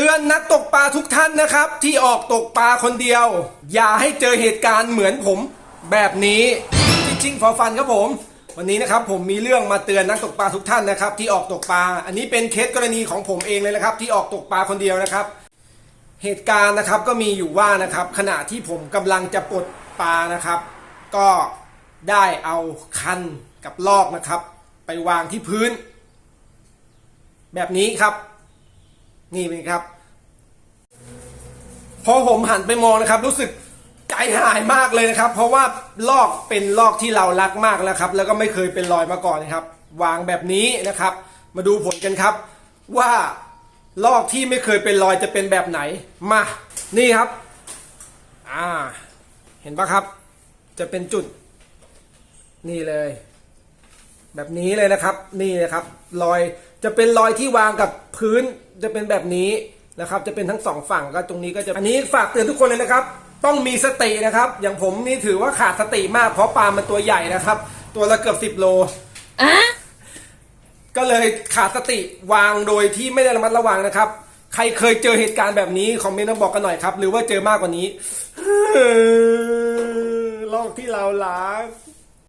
ตือนนักตกปลาทุกท่านนะครับ ที่ออกตกปลาคนเดียว อย่าให้เจอเหตุการณ์เหมือนผมแบบนี้จริงๆฟอฟันครับผม วันนี้นะครับผมมีเรื่องมาเตือนนักตกปลาทุกท่านนะครับที่ออกตกปลา อันนี้เป็นเคสกรณีของผมเองเลยนะครับ ที่ออกตกปลาคนเดียวนะครับ เหตุการณ์นะครับก็มีอยู่ว่านะครับ ขณะที่ผมกำลังจะปลดปลานะครับ ก็ได้เอาคันกับลอกนะครับ ไปวางที่พื้น แบบนี้ครับ นี่เป็นครับ พอผมหันไปมองนะครับ รู้สึกใจหายมากเลยนะครับ เพราะว่าลอกเป็นลอกที่เรารักมากแล้วครับ แล้วก็ไม่เคยเป็นรอยมาก่อนนะครับ วางแบบนี้นะครับ มาดูผลกันครับ ว่าลอกที่ไม่เคยเป็นรอยจะเป็นแบบไหนมานี่ครับ อ่า เห็นปะครับ จะเป็นจุด นี่เลย แบบนี้เลยนะครับ นี่นะครับ รอย จะเป็นรอยที่วางกับพื้นจะเป็นแบบนี้นะครับ จะเป็นทั้งสองฝั่งก็ตรงนี้ก็จะอันนี้ฝากเตือนทุกคนเลยนะครับ ต้องมีสตินะครับ อย่างผมนี่ถือว่าขาดสติมากเพราะปลามันตัวใหญ่นะครับ ตัวละเกือบสิบโลก็เลยขาดสติวางโดยที่ไม่ได้ระมัดระวังนะครับ ใครเคยเจอเหตุการณ์แบบนี้คอมเมนต์มาบอกกันหน่อยครับ หรือว่าเจอมากกว่านี้ลอกที่เราล้าง